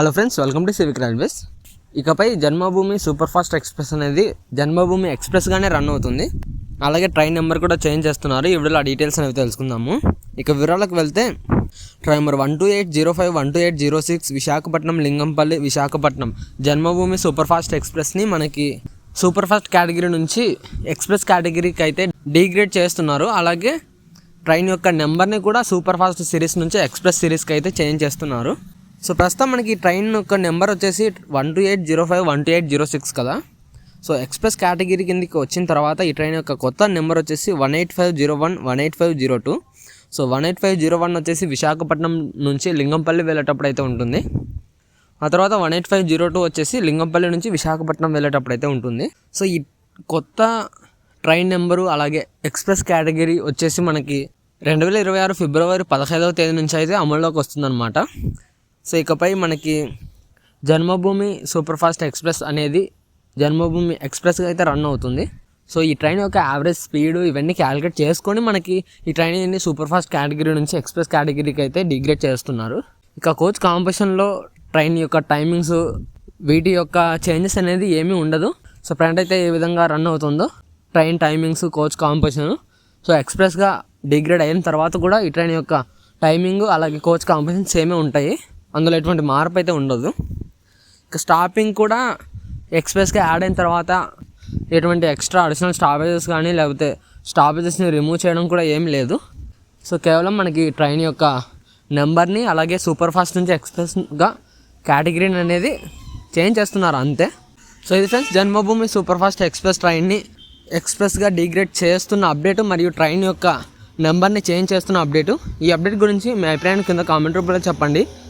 Hello friends welcome to civic railways ఇకపై Janmabhoomi super fast express అనేది జన్మభూమి ఎక్స్ప్రెస్గానే run అవుతుంది. అలాగే ట్రైన్ నెంబర్ కూడా చేంజ్ చేస్తున్నారు. ఈ వీడియోలో ఆ డీటెయిల్స్ అనేవి తెలుసుకుందాము. ఇక వివరాలకు వెళ్తే train number one two eight zero five one two eight zero six Visakhapatnam Lingampalli Visakhapatnam. Janmabhoomi super fast ఎక్స్ప్రెస్ని మనకి సూపర్ ఫాస్ట్ కేటగిరీ నుంచి ఎక్స్ప్రెస్ కేటగిరీకి అయితే డీగ్రేడ్ చేస్తున్నారు. అలాగే ట్రైన్ యొక్క నెంబర్ని కూడా సూపర్ ఫాస్ట్ సిరీస్ నుంచి ఎక్స్ప్రెస్ సిరీస్కి అయితే చేంజ్ చేస్తున్నారు. సో ప్రస్తుతం మనకి ట్రైన్ యొక్క నెంబర్ వచ్చేసి one two eight zero five one two eight zero six కదా? సో ఎక్స్ప్రెస్ కేటగిరీ కిందకి వచ్చిన తర్వాత ఈ ట్రైన్ యొక్క కొత్త నెంబర్ వచ్చేసి one eight five zero one one eight five zero two. So one eight five zero one వచ్చేసి విశాఖపట్నం నుంచి లింగంపల్లి వెళ్ళేటప్పుడు అయితే ఉంటుంది. ఆ తర్వాత one eight five zero two వచ్చేసి లింగంపల్లి నుంచి విశాఖపట్నం వెళ్ళేటప్పుడు అయితే ఉంటుంది. సో ఈ కొత్త ట్రైన్ నెంబరు అలాగే ఎక్స్ప్రెస్ కేటగిరీ వచ్చేసి మనకి రెండు వేల ఇరవై ఆరు ఫిబ్రవరి పదహైదవ తేదీ నుంచి అయితే అమల్లోకి వస్తుందన్నమాట. సో ఇకపై మనకి జన్మభూమి సూపర్ ఫాస్ట్ ఎక్స్ప్రెస్ అనేది జన్మభూమి ఎక్స్ప్రెస్గా అయితే రన్ అవుతుంది. సో ఈ ట్రైన్ యొక్క యావరేజ్ స్పీడ్ ఇవన్నీ క్యాలిక్యులేట్ చేసుకొని మనకి ఈ ట్రైన్ అనేది సూపర్ ఫాస్ట్ కేటగిరీ నుంచి ఎక్స్ప్రెస్ కేటగిరీకి అయితే డిగ్రేడ్ చేస్తున్నారు. ఇక కోచ్ కాంపిటీషన్లో ట్రైన్ యొక్క టైమింగ్స్ వీటి యొక్క చేంజెస్ అనేది ఏమీ ఉండదు. సో ప్రజెంట్ అయితే ఏ విధంగా రన్ అవుతుందో train timings coach competition. So ఎక్స్ప్రెస్గా degrade అయిన తర్వాత కూడా ఈ ట్రైన్ యొక్క టైమింగ్ అలాగే కోచ్ కాంపిటీషన్ సేమే ఉంటాయి. అందులో ఎటువంటి మార్పు అయితే ఉండదు. ఇక స్టాపింగ్ కూడా ఎక్స్ప్రెస్గా యాడ్ అయిన తర్వాత ఎటువంటి ఎక్స్ట్రా అడిషనల్ స్టాపేజెస్ కానీ లేకపోతే స్టాపేజెస్ని రిమూవ్ చేయడం కూడా ఏం లేదు. సో కేవలం మనకి ట్రైన్ యొక్క నెంబర్ని అలాగే సూపర్ ఫాస్ట్ నుంచి ఎక్స్ప్రెస్గా కేటగిరీని అనేది చేంజ్ చేస్తున్నారు అంతే. సో ఇది friends Janmabhoomi super fast express ట్రైన్ని ఎక్స్ప్రెస్గా డిగ్రేడ్ చేస్తున్న అప్డేట్ మరియు ట్రైన్ యొక్క నెంబర్ని చేంజ్ చేస్తున్న అప్డేటు ఈ అప్డేట్ గురించి మీ అభిప్రాయాన్ని కింద కామెంట్ రూపంలో చెప్పండి.